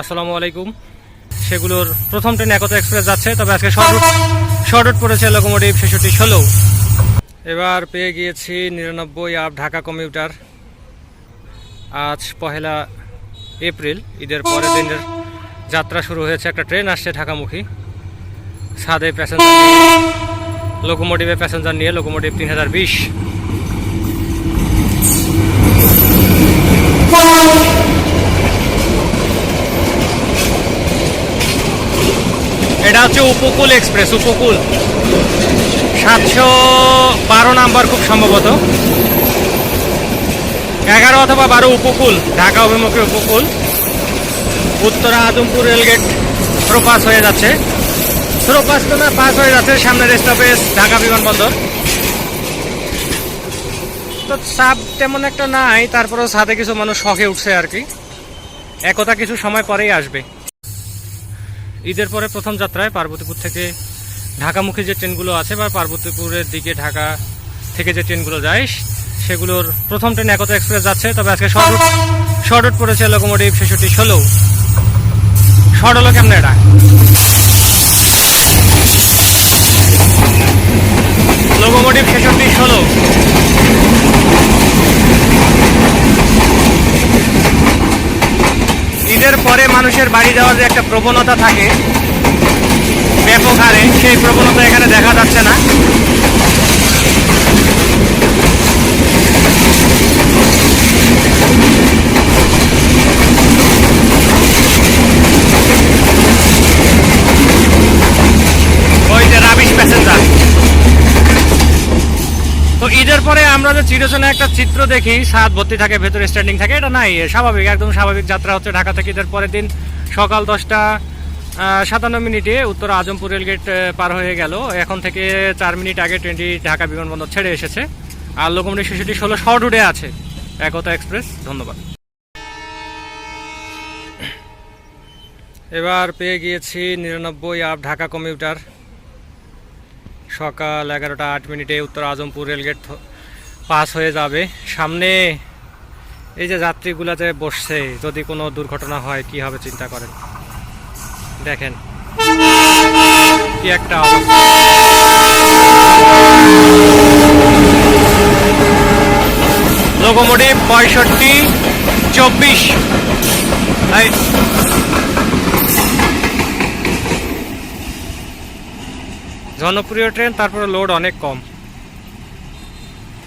আসসালামু আলাইকুম। সেগুলোর প্রথম ট্রেন একতা এক্সপ্রেস যাচ্ছে, তবে আজকে শর্ট শর্ট রুট পড়েছে লোকোমোটিভ ছেষট্টি ষোলো। এবার পেয়ে গিয়েছি নিরানব্বই আপ ঢাকা কমিউটার। আজ পহেলা এপ্রিল, ঈদের পরের দিনের যাত্রা শুরু হয়েছে। একটা ট্রেন আসছে ঢাকামুখী। সাদে প্যাসেঞ্জার লোকোমোটিভে প্যাসেঞ্জার নিয়ে লোকোমোটিভ তিন হাজার বিশ। এটা হচ্ছে উপকূল এক্সপ্রেস, উপকূল। সাতশো বারো নাম্বার খুব সম্ভবত। এগারো অথবা বারো উপকূল, ঢাকা অভিমুখী উপকূল। উত্তরা আজমপুর রেলগেট প্রপাস হয়ে যাচ্ছে। প্রপাস তো না পাস হয়ে যাচ্ছে। সামনের স্টপেজ ঢাকা বিমানবন্দর। তো সাপ তেমন একটা নাই, তারপরেও সাথে কিছু মানুষ শখে উঠছে আর কি। একতা কিছু সময় পরেই আসবে। ঈদের পরে প্রথম যাত্রায় পার্বতীপুর থেকে ঢাকামুখী যে ট্রেনগুলো আছে বা পার্বতীপুরের দিকে ঢাকা থেকে যে ট্রেনগুলো যায়, সেগুলোর প্রথম ট্রেন একত এক্সপ্রেস যাচ্ছে। তবে আজকে শর্ট রুট শর্ট রুট পড়েছে লোকোমোটিভ ছেষট্টি ষোলো। শর্ট হলো কেমন এটা ঈদের পরে মানুষের বাড়ি যাওয়ার যে একটা প্রবণতা থাকে ব্যাপক হারে, সেই প্রবণতা এখানে দেখা যাচ্ছে না ওই যে রাবিশ প্যাসেঞ্জার তো ঈদের পরে আমরা যে চিরচেনা একটা চিত্র দেখি, সাত ভর্তি থাকে, ভেতরে স্ট্যান্ডিং থাকে, এটা নাই স্বাভাবিক, একদম স্বাভাবিক যাত্রা হচ্ছে ঢাকা থেকে ঈদের পরের দিন সকাল দশটা সাতান্ন মিনিটে উত্তর আজমপুর রেলগেট পার হয়ে গেল। এখন থেকে চার মিনিট আগে ট্রেনটি ঢাকা বিমানবন্দর ছেড়ে এসেছে। আর লোকমনি শিশুটি ষোলো শর্ট উঠে আছে, একতা এক্সপ্রেস, ধন্যবাদ। এবার পেয়ে গিয়েছি নিরানব্বই আপ ঢাকা কমিউটার সকাল এগারোটা আট মিনিটে উত্তর আজমপুর রেলগেট পাস হয়ে যাবে। সামনে এই যে যাত্রীগুলাতে বসছে, যদি কোনো দুর্ঘটনা হয়, কি হবে চিন্তা করেন? দেখেন। কি একটা লোকোমোটিভ পঁয়ষট্টি, চব্বিশ। জনপ্রিয় ট্রেন তারপরে লোড অনেক কম।